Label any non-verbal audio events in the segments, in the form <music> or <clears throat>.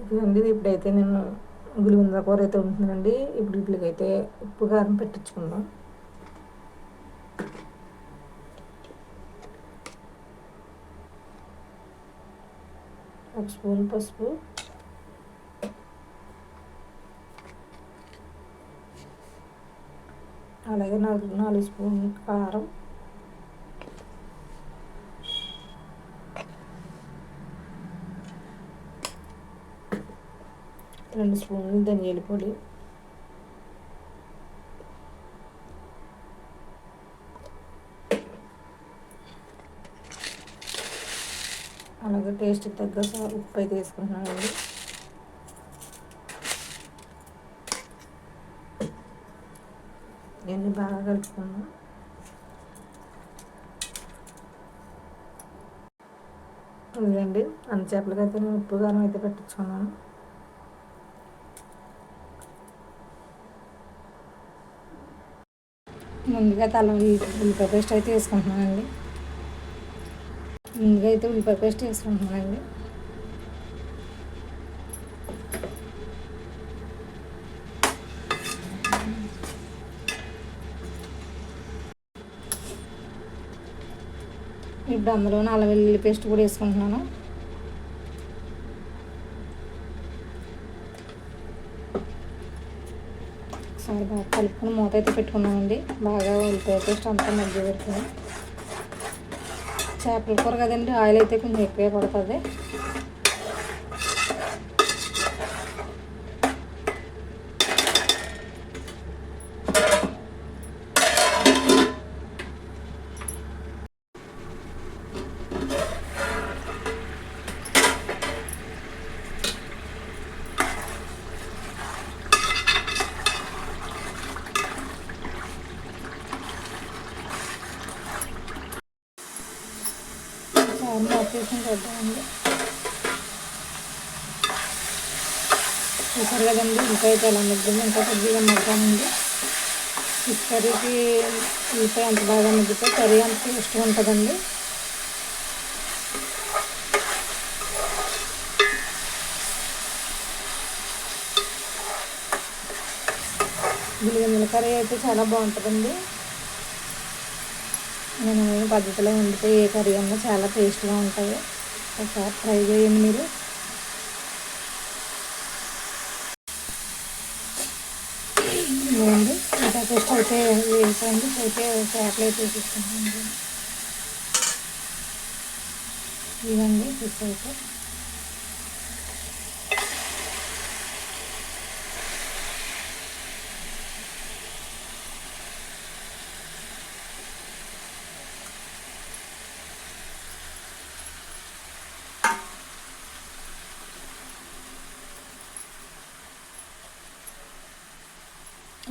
ఇదిగోండి ఇప్పుడైతే నేను గులిగుంద కూర అయితే ఉంటుందండి ఇప్పుడు వీటికైతే ఉప్పు కారం పెట్టించుకుందాం. ఒక స్పూన్ పసుపు. అలాగే నాలుగు నాలుగు స్పూన్ కారం. రెండు స్పూన్లు ధనియాల పొడి. అలాగే టేస్ట్ తగ్గ ఉప్పు అయితే వేసుకుంటున్నానండి ఇవన్నీ బాగా కలుపుకుందాం. ఇదండి అన్ని చేపలకైతే నేను ఉప్పు కారం అయితే పెట్టించుకున్నాను ముందుగా తల ఉల్లిపాయ పేస్ట్ అయితే వేసుకుంటున్నానండి. ముందుగా అయితే ఉల్లిపాయ పేస్ట్ వేసుకుంటున్నానండి. ఇప్పుడు అందులో అల్లం వెల్లుల్లి పేస్ట్ కూడా వేసుకుంటున్నాను. ఒకసారి బాగా కలుపుకొని మూత అయితే పెట్టుకున్నామండి. బాగా ఉల్లిపాయ పేస్ట్ అంతా మధ్య పెట్టుకుని చేపల కూర కదండి ఆయిల్ అయితే కొంచెం ఎక్కువే పడుతుంది. చాలా ఆపరేషన్ చేద్దామండి చూసారు కదండి ఇంకా అయితే అలా ముగ్గుంది ఇంకా కొద్దిగా మగ్గానండి ఈ కర్రీకి ఉల్లిపాయ అంత బాగా మగ్గితే కర్రీ అంత టేస్ట్ ఉంటుందండి. బిల్లిగంజల కర్రీ అయితే చాలా బాగుంటుందండి. నేను పద్ధతిలో వండితే ఏ కర్రీ అన్నా చాలా టేస్ట్గా ఉంటుంది. ఒకసారి ట్రై చేయండి మీరు. ఇవ్వండి ఇంకా టేస్ట్ అయితే వేసుకోండి అయితే చేపలు అయితే ఇవ్వండి ఫిష్ అయితే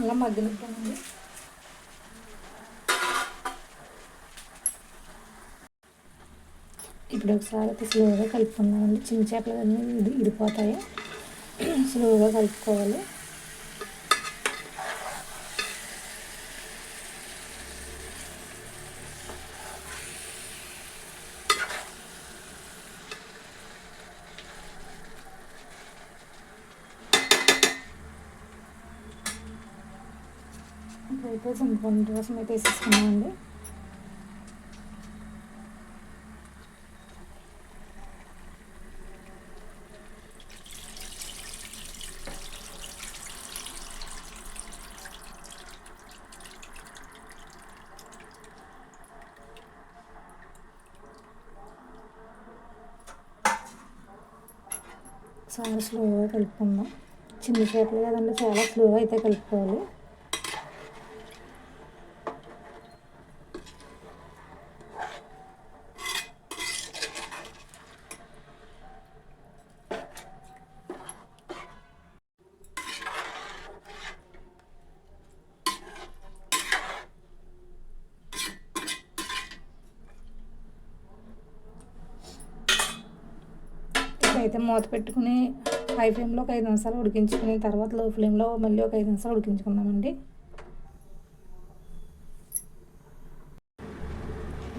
అలా మగ్గనిద్దామండి ఇప్పుడు ఒకసారి అయితే స్లోగా కలుపుకున్నామండి చిన్న చేపలు అన్నీ ఇది ఇడిపోతాయి <clears throat> స్లోగా కలుపుకోవాలి. ఇప్పుడైతే చింతపండు రసం అయితే వేసేసుకున్నామండి. చాలా స్లోగా కలుపుకుందాం. చిన్న చేపలు కదండి చాలా స్లోగా అయితే కలుపుకోవాలి. అయితే మూత పెట్టుకుని హై ఫ్లేమ్లో ఒక ఐదు నిమిషాలు ఉడికించుకుని తర్వాత లో ఫ్లేమ్లో మళ్ళీ ఒక ఐదు నిమిషాలు ఉడికించుకుందామండి.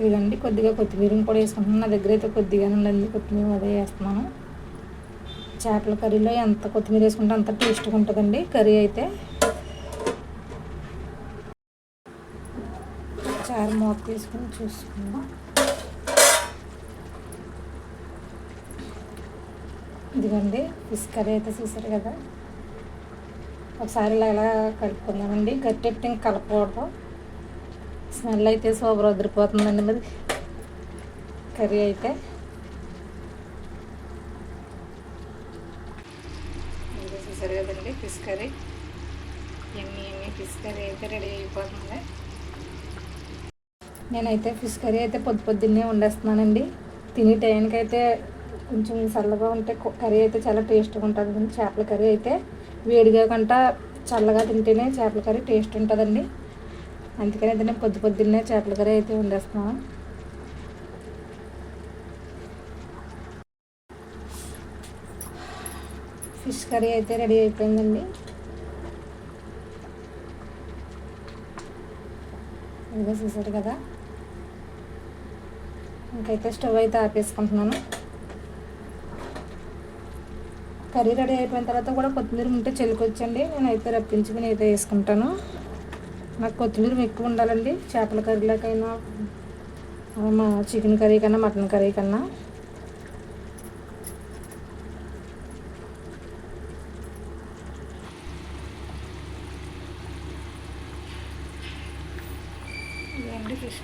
ఇదండి కొద్దిగా కొత్తిమీరని కూడా వేసుకుంటున్నాను. నా దగ్గర అయితే కొద్దిగా ఉండండి కొత్తిమీర అదే వేస్తున్నాను. చేపల కర్రీలో ఎంత కొత్తిమీర వేసుకుంటే అంత టేస్ట్గా ఉంటుందండి కర్రీ అయితే. చారు మూత తీసుకుని చూసుకుందాం. ఇదిగోండి ఫిష్ కర్రీ అయితే చూసారు కదా? ఒకసారి ఇలా ఇలా కలుపుకుందామండి. గట్టెట్టి కలపకూడదు. స్మెల్ అయితే సూపర్ వదిలిపోతుందండి మరి. కర్రీ అయితే. ఇది చూసారు కదండి ఫిష్ కర్రీ. ఎన్ని ఎన్ని ఫిష్ కర్రీ అయితే రెడీ అయిపోతుంది. నేనైతే ఫిష్ కర్రీ అయితే పొద్దు పొద్దున్నే వండేస్తున్నానండి. తినే టైంకి అయితే కొంచెం చల్లగా ఉంటే కర్రీ అయితే చాలా టేస్ట్గా ఉంటుంది. చేపల కర్రీ అయితే వేడిగా కంట చల్లగా తింటేనే చేపల కర్రీ టేస్ట్ ఉంటుందండి. అందుకని అయితే నేను పొద్దు పొద్దున్నే చేపల కర్రీ అయితే వండేస్తున్నాను ఫిష్ కర్రీ అయితే రెడీ అయిపోయిందండి. ఇదిగో చూసారు కదా. ఇంకైతే స్టవ్ అయితే ఆపేసుకుంటున్నాను. కర్రీ రెడీ అయిపోయిన తర్వాత కూడా కొత్తిమీర ఉంటే చెల్లుకొచ్చండి. నేనైతే రప్పించుకుని అయితే వేసుకుంటాను. నాకు కొత్తిమీర ఎక్కువ ఉండాలండి. చేపల కర్రీలకైనా మా చికెన్ కర్రీ కన్నా మటన్ కర్రీ కన్నా. ఫిష్